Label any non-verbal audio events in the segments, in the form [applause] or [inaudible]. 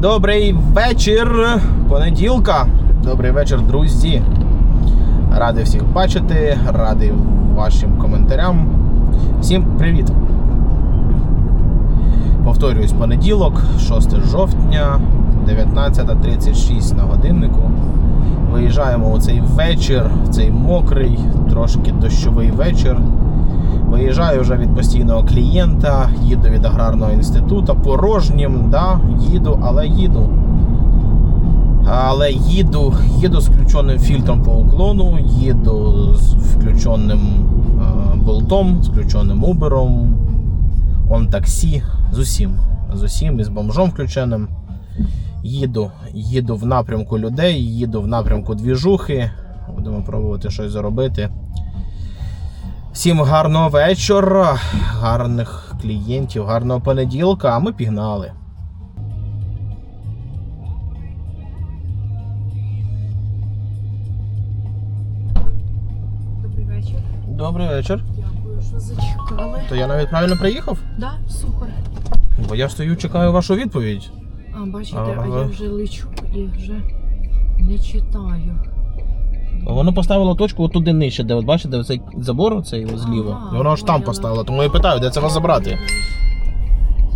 Добрий вечір, понеділка. Добрий вечір, друзі. Радий всіх бачити, радий вашим коментарям. Всім привіт. Повторююсь, понеділок, 6 жовтня, 19.36 на годиннику. Виїжджаємо у цей вечір, цей мокрий, трошки дощовий вечір. Виїжджаю вже від постійного клієнта, їду від аграрного інституту, порожнім, да, їду, але їду. Але їду, їду з включеним фільтром по уклону, їду з включеним е, болтом, з включеним убером, он таксі, з усім. З усім, і з бомжом включеним. Їду, їду в напрямку людей, їду в напрямку двіжухи. Будемо пробувати щось заробити. Всім гарного вечора, гарних клієнтів, гарного понеділка, а ми пігнали. Добрий вечір. Добрий вечір. Дякую, що зачекали. То я навіть правильно приїхав? Да, супер. Бо я стою, чекаю вашу відповідь. А, бачите, А, а, я вже лечу і вже не читаю. Воно поставило точку отуди нижче, де от бачите, де цей забор цей зліва. Воно аж там поставило. Тому я і питаю, де це вас забрати.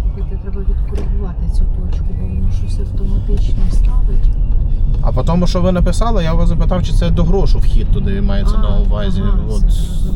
Слухайте, треба відкоригувати цю точку, бо воно щось автоматично ставить. А по тому, що ви написали, я вас запитав, чи це до грошу вхід туди мається на увазі. Ага, От. все,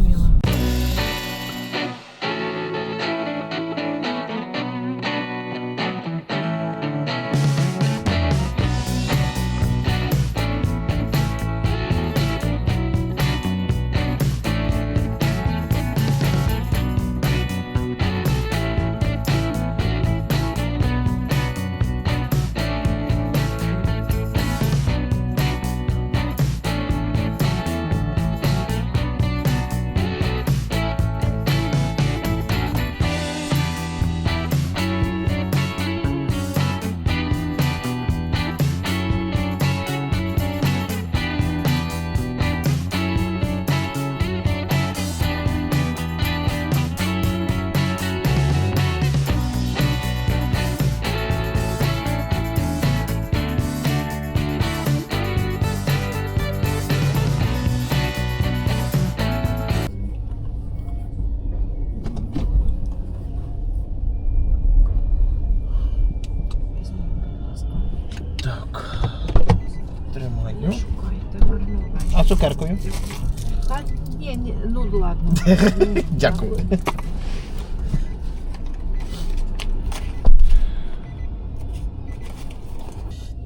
ладно. [laughs] Дякую.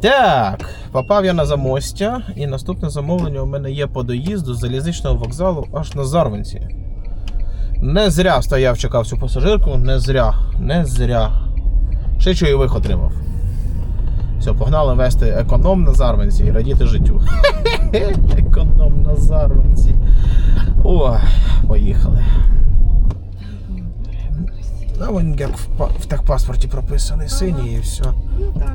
Так, попав я на замостя, і наступне замовлення у мене є по доїзду з залізничного вокзалу аж на Зарвинці. Не зря стояв, чекав цю пасажирку, не зря, не зря. Ще чайових отримав. Все, погнали вести економ на Зарвинці і радіти життю. [laughs] Економ на Зарвинці. О, поїхали. А він як в, в так паспорті прописаний синій і все. Ну так.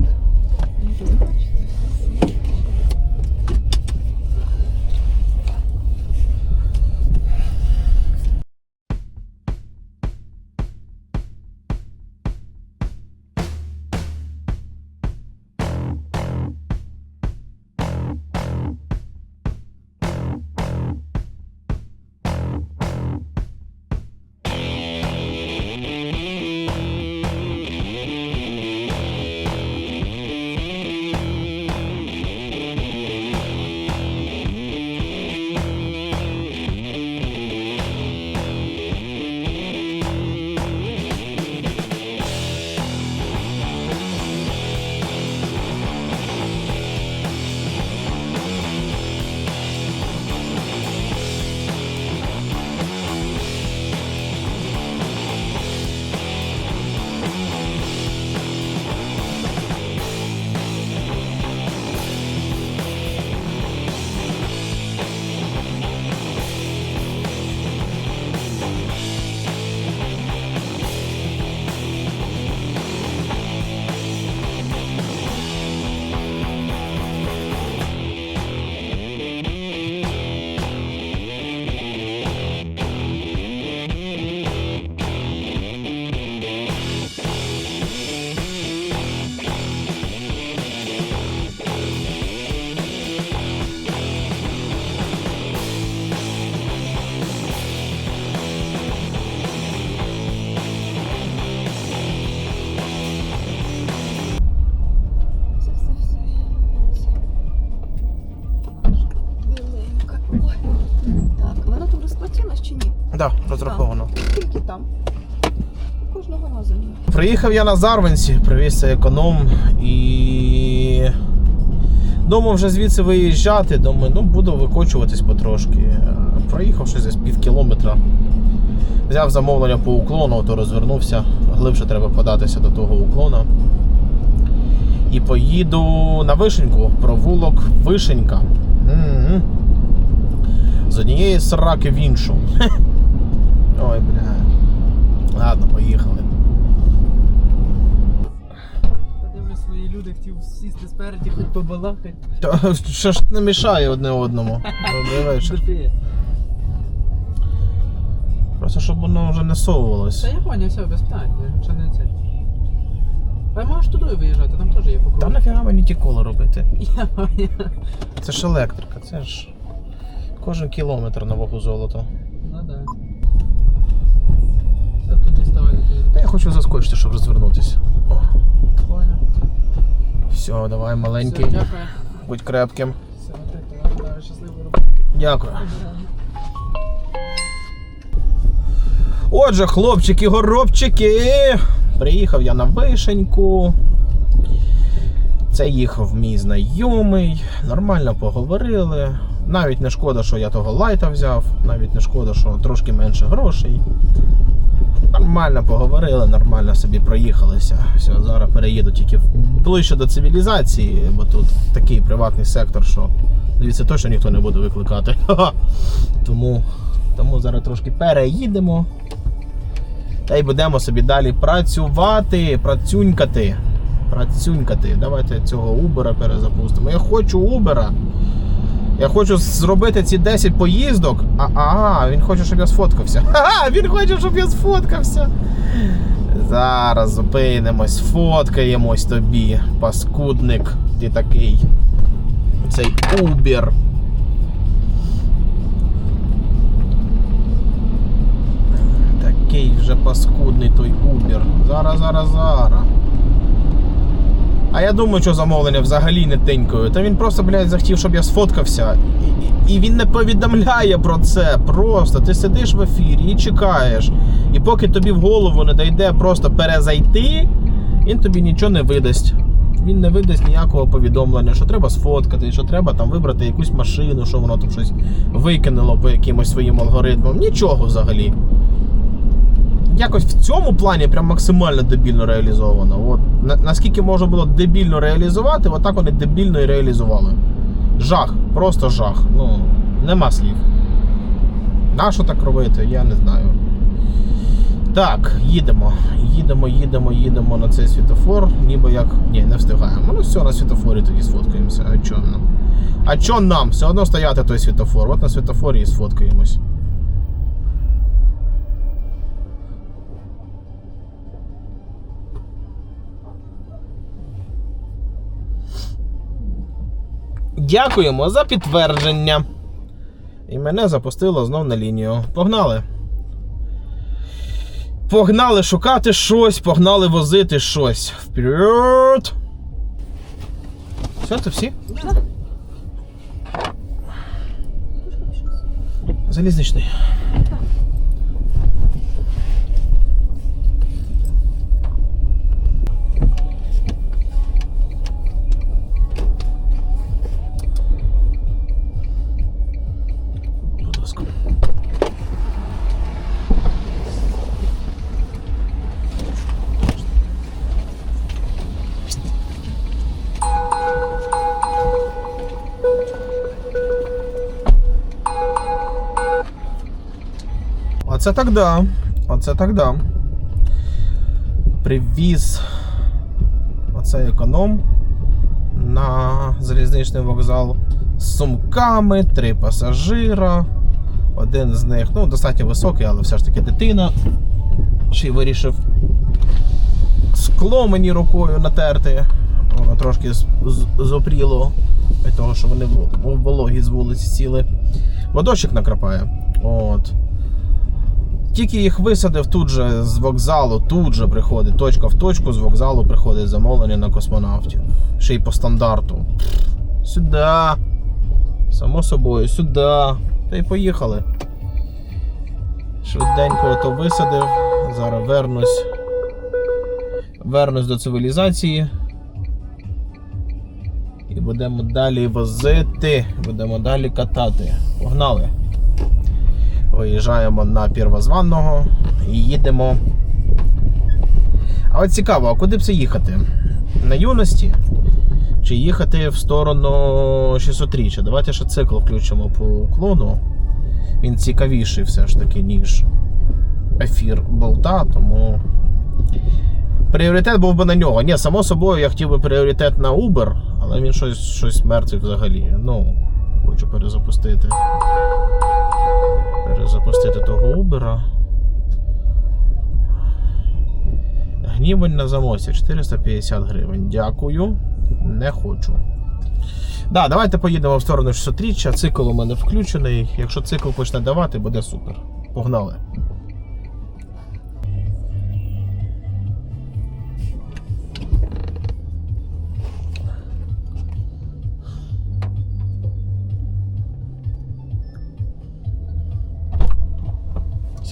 Розраховано. Тільки там. Кожного разу. Приїхав я на Зарвенсі, привіз цей економ і. Думав вже звідси виїжджати, думаю, ну буду викочуватись потрошки. Проїхав щось десь пів кілометра. Взяв замовлення по уклону, то розвернувся. Глибше треба податися до того уклона. І поїду на вишеньку, провулок Вишенька. М-м. З однієї сраки в іншу. [laughs] Ой, бля. Ладно, поїхали. Дивлюсь, свої люди хотів сісти спереді, хоч побалакати. Та, Що ж не мішає одне одному. Добрий вечір. Просто щоб воно вже не совувалось. Та я поняв, все, без питань, чи не це. А можеш туди виїжджати, там теж є Та покупки. нафіга мені ті кола робити? [laughs] Я поняв. Це ж електрика, це ж кожен кілометр на вагу золота. Та я хочу заскочити, щоб розвернутися. Все, давай Все, маленький, дякую. будь крепким. Все, щасливої роботи. Дякую. Отже, хлопчики, горобчики. Приїхав я на вишеньку. Це їхав мій знайомий. Нормально поговорили. Навіть не шкода, що я того лайта взяв, навіть не шкода, що трошки менше грошей. Нормально поговорили, нормально собі проїхалися. Все, зараз переїду тільки ближче до цивілізації, бо тут такий приватний сектор, що дивіться, точно ніхто не буде викликати. [laughs] Тому, тому зараз трошки переїдемо. Та й будемо собі далі працювати, працюнькати. Працюнькати. Давайте цього Убера перезапустимо. Я хочу Убера. Я хочу зробити ці 10 поїздок. А, ага, він хоче, щоб я сфоткався. [laughs] Ха-ха, він хоче, щоб я сфоткався. Зараз зупинимось, фоткаємось тобі, паскудник. Ти такий. Цей Убер. Такий вже паскудний той Убер. Зараз, зараз, зараз. А я думаю, що замовлення взагалі не тинькою. Та він просто, блядь, захотів, щоб я сфоткався. І, і він не повідомляє про це. Просто ти сидиш в ефірі і чекаєш. І поки тобі в голову не дійде просто перезайти, він тобі нічого не видасть. Він не видасть ніякого повідомлення, що треба сфоткати, що треба там вибрати якусь машину, що воно там щось викинуло по якимось своїм алгоритмам. Нічого взагалі. Якось в цьому плані прям максимально дебільно реалізовано. От на, наскільки можна було дебільно реалізувати, отак вони дебільно і реалізували. Жах, просто жах. Ну, нема слів. Нащо так робити, я не знаю. Так, їдемо. Їдемо, їдемо, їдемо на цей світофор. Ніби як. Ні, не встигаємо. Ну все, на світофорі тоді сфоткаємося. А чо нам? А чо нам? Все одно стояти той світофор. От на світофорі і сфоткаємось. Дякуємо за підтвердження. І мене запустило знов на лінію. Погнали. Погнали шукати щось, погнали возити щось. Вперед! Все, це всі? Залізничний. Оце так да. Оце так да. Привіз оцей економ на залізничний вокзал з сумками, три пасажира. Один з них, ну, достатньо високий, але все ж таки дитина. Ще й вирішив скло мені рукою натерти. Воно трошки зопріло від того, що вони вологі з вулиці ціли. Водощик накрапає. От. Тільки їх висадив тут же з вокзалу, тут же приходить точка в точку, з вокзалу приходить замовлення на космонавтів. Ще й по стандарту. Сюди. Само собою, сюди. Та й поїхали. Швиденько ото висадив. Зараз вернусь. Вернусь до цивілізації. І будемо далі возити. Будемо далі катати. Погнали. Виїжджаємо на Первозванного і їдемо. А от цікаво, а куди б це їхати? На юності? Чи їхати в сторону 600-річчя? Давайте ще цикл включимо по уклону. Він цікавіший все ж таки, ніж ефір болта, тому. Пріоритет був би на нього. Ні, само собою, я хотів би пріоритет на Uber, але він щось, щось мертвий взагалі. Ну, хочу перезапустити. Перезапустити того Uber. Гнівень на замосі 450 гривень. Дякую. Не хочу. Да, давайте поїдемо в сторону 600-річчя. Цикл у мене включений. Якщо цикл почне давати, буде супер. Погнали.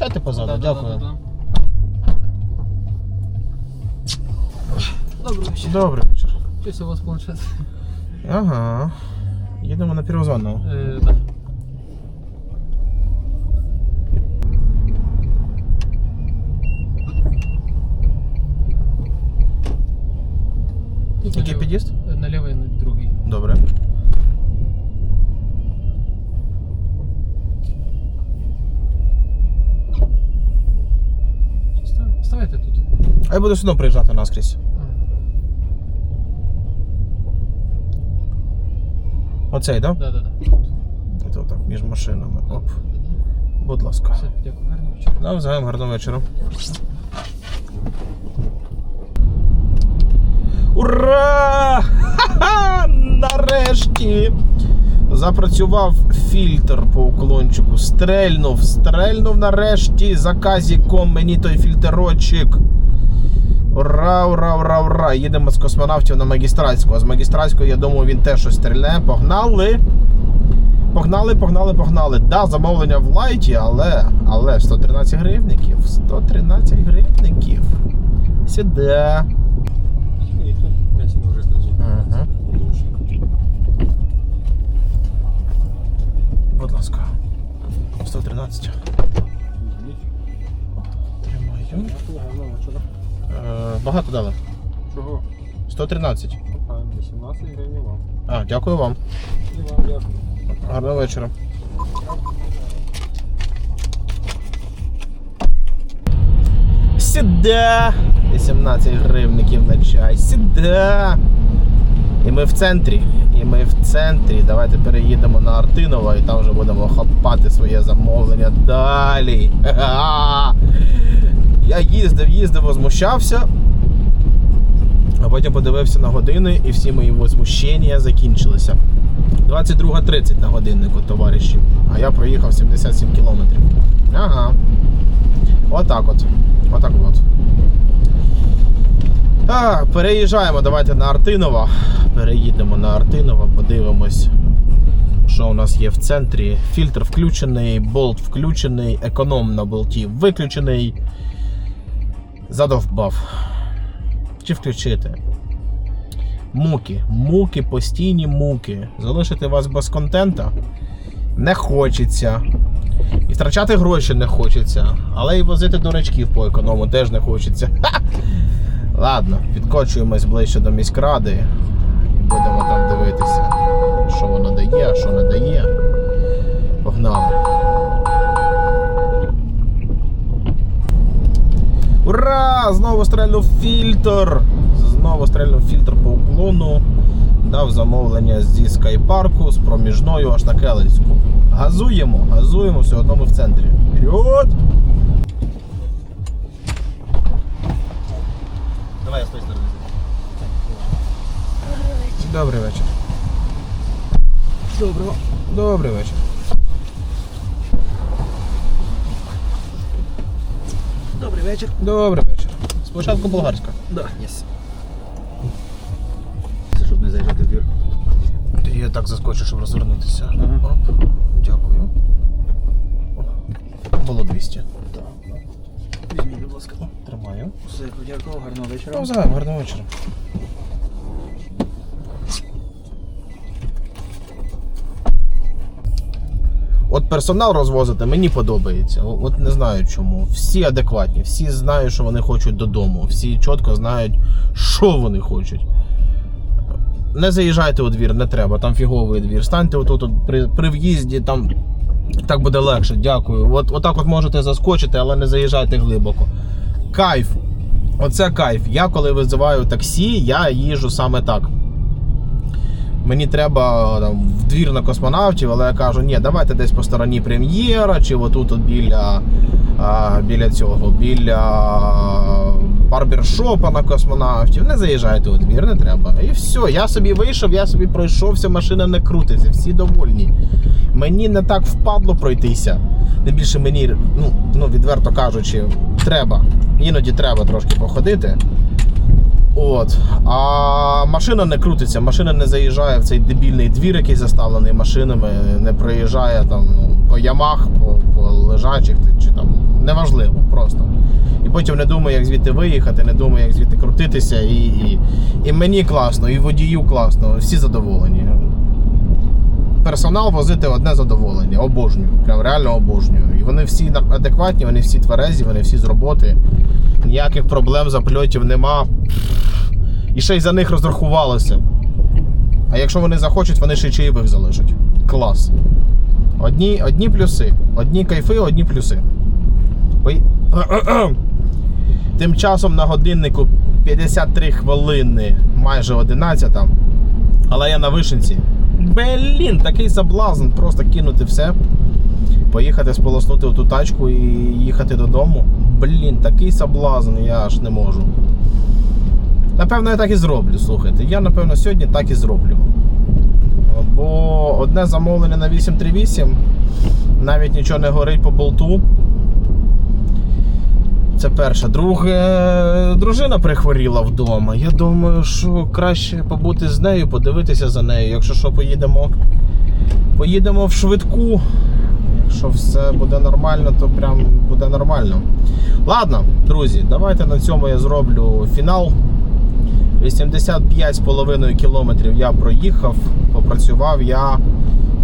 Сядьте позаду, дякую. Добрий вечір. Добрий вечір. Щось у вас планшет. Ага. Їдемо на Первозванного. Е, так. Тут Який наліво- під'їзд? е, Наліво і на другий. Добре. А я буду сюди приїжджати наскрізь. Оцей, так? Да? Да, да, да. Це отак, між машинами. Оп. Будь ласка. Все, дякую, гарного вечора. Навзаєм, гарного вечора. Ура! Ха-ха! Нарешті! Запрацював фільтр по уклончику. Стрельнув, стрельнув нарешті заказіком мені той фільтрочок. Ура, ура, ура, ура! Їдемо з космонавтів на магістральську. А з магістральської, я думаю, він теж щось стрільне. Погнали! Погнали, погнали, погнали. Да, замовлення в лайті, але, але 113 гривників. 113 гривників. Сюди. Багато дали. Чого? 113. А, 18 гривень вам. А, дякую вам. І вам дякую. Гарного вечора. Сюда! 18 гривників на чай. Сюда! І ми в центрі. І ми в центрі. Давайте переїдемо на Артинова і там вже будемо хапати своє замовлення далі. [laughs] Я їздив, їздив, возмущався. А потім подивився на години і всі мої возмущення закінчилися. 22.30 на годиннику, товариші. А я проїхав 77 кілометрів. Ага. Отак от. Отак от. А, переїжджаємо давайте на Артинова. Переїдемо на Артинова, подивимось, що у нас є в центрі. Фільтр включений, болт включений, економ на болті виключений. Задовбав. Чи включити? Муки, муки, постійні муки. Залишити вас без контента не хочеться. І втрачати гроші не хочеться. Але і возити дурачків по економу теж не хочеться. Ха! Ладно, підкочуємось ближче до міськради будемо там дивитися, що воно дає, що не дає. Погнали. Ура! Знову стрельнув фільтр! Знову стрельнув фільтр по уклону. Дав замовлення зі скайпарку з проміжною аж на Келицьку. Газуємо, газуємо, все одно ми в центрі. Вперед! Давай я з тої сторони. Добрий вечір. Доброго. Добрий вечір. Добрий вечір. Добрий вечір. Спочатку болгарська. Да, Yes. Це щоб не зайжати в двір. Я так заскочу, щоб розвернутися. Ага. Оп. Дякую. Було 200. Візьміть, будь ласка. Тримаю. Все, дякую, гарного вечора. Ну, взагалі, гарного вечора. От персонал розвозити мені подобається. От не знаю чому. Всі адекватні, всі знають, що вони хочуть додому, всі чітко знають, що вони хочуть. Не заїжджайте у двір, не треба, там фіговий двір. Станьте отут от при, при в'їзді, там так буде легше. Дякую. От, отак от можете заскочити, але не заїжджайте глибоко. Кайф. Оце кайф. Я коли визиваю таксі, я їжджу саме так. Мені треба там, в двір на космонавтів, але я кажу, ні, давайте десь по стороні прем'єра, чи отут от біля, біля цього, біля барбершопа на космонавтів. Не заїжджайте у двір, не треба. І все, я собі вийшов, я собі пройшовся, машина не крутиться, всі довольні. Мені не так впадло пройтися. Не більше мені, ну, ну відверто кажучи, треба. Іноді треба трошки походити. От. А машина не крутиться, машина не заїжджає в цей дебільний двір, який заставлений машинами, не проїжджає там ну, по ямах, по, по лежачих чи там. Неважливо просто. І потім не думає, як звідти виїхати, не думає, як звідти крутитися. І, і, і мені класно, і водію класно, всі задоволені. Персонал возити одне задоволення, обожнюю, прям реально обожнюю. І вони всі адекватні, вони всі тверезі, вони всі з роботи. Ніяких проблем, запльотів нема. І ще й за них розрахувалося. А якщо вони захочуть, вони ще й чаєвих залишать. Клас. Одні, одні плюси. Одні кайфи, одні плюси. Тим часом на годиннику 53 хвилини, майже 11. Але я на вишенці. Блін, такий соблазн. Просто кинути все. Поїхати сполоснути ту тачку і їхати додому. Блін, такий соблазн, я аж не можу. Напевно, я так і зроблю. Слухайте. Я, напевно, сьогодні так і зроблю. Бо одне замовлення на 838, навіть нічого не горить по болту. Це перше. Друге, дружина прихворіла вдома. Я думаю, що краще побути з нею, подивитися за нею. Якщо що, поїдемо, поїдемо в швидку. Якщо все буде нормально, то прям буде нормально. Ладно, друзі, давайте на цьому я зроблю фінал. 85,5 кілометрів я проїхав, попрацював я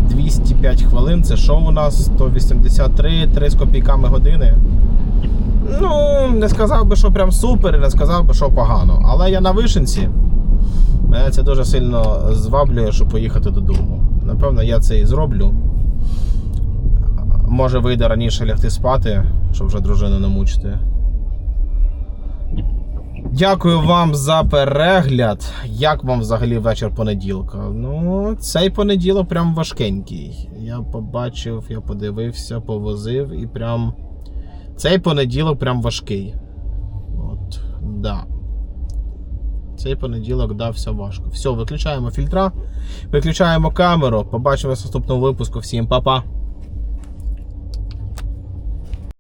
205 хвилин. Це що у нас? 183, 3 з копійками години. Ну, не сказав би, що прям супер, не сказав би, що погано. Але я на вишенці. Мене це дуже сильно зваблює, щоб поїхати додому. Напевно, я це і зроблю. Може вийде раніше лягти спати, щоб вже дружину не мучити. Дякую вам за перегляд. Як вам взагалі вечір понеділка? Ну, цей понеділок прям важкенький. Я побачив, я подивився, повозив і прям. Цей понеділок прям важкий. От, да. Цей понеділок дався важко. Все, виключаємо фільтра, виключаємо камеру. Побачимося в наступному випуску. Всім па-па.